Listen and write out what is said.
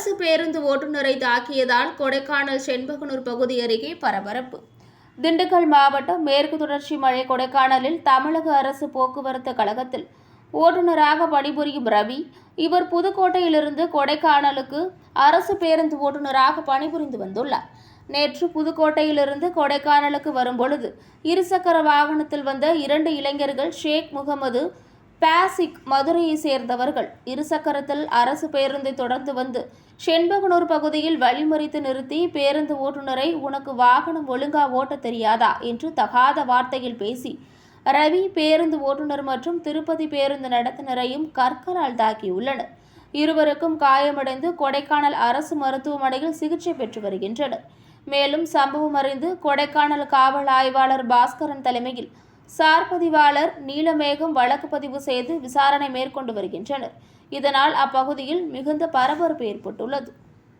அரசு பேருந்து ஓட்டுநரை தாக்கியதால் கொடைக்கானல் செண்பகனூர் பகுதி அருகே பரபரப்பு. திண்டுக்கல் மாவட்டம் மேற்கு தொடர்ச்சி மலை கொடைக்கானலில் தமிழக அரசு போக்குவரத்து கழகத்தில் ஓட்டுநராக பணிபுரியும் ரவி இவர் புதுக்கோட்டையிலிருந்து கொடைக்கானலுக்கு அரசு பேருந்து ஓட்டுநராக பணிபுரிந்து வந்துள்ளார். நேற்று புதுக்கோட்டையிலிருந்து கொடைக்கானலுக்கு வரும்பொழுது இருசக்கர வாகனத்தில் வந்த இரண்டு இளைஞர்கள் ஷேக் முகமது பாசிக் மதுரையை சேர்ந்தவர்கள். இருசக்கரத்தில் அரசு பேருந்தை தொடர்ந்து வந்து செண்பகனூர் பகுதியில் வழிமறித்து நிறுத்தி பேருந்து ஓட்டுநரை உனக்கு வாகனம் ஒழுங்கா ஓட்டத் தெரியாதா? என்று தகாத வார்த்தையில் பேசி ரவி பேருந்து ஓட்டுநர் மற்றும் திருப்பதி பேருந்து நடத்துனரையும் கற்களால் தாக்கியுள்ளனர். இருவருக்கும் காயமடைந்து கொடைக்கானல் அரசு மருத்துவமனையில் சிகிச்சை பெற்று வருகின்றனர். மேலும் சம்பவம் அறிந்து கொடைக்கானல் காவல் ஆய்வாளர் பாஸ்கரன் தலைமையில் சார் பதிவாளர் நீலமேகம் வழக்கு பதிவு செய்து விசாரணை மேற்கொண்டு வருகின்றனர். இதனால் அப்பகுதியில் மிகுந்த பரபரப்பு ஏற்பட்டுள்ளது.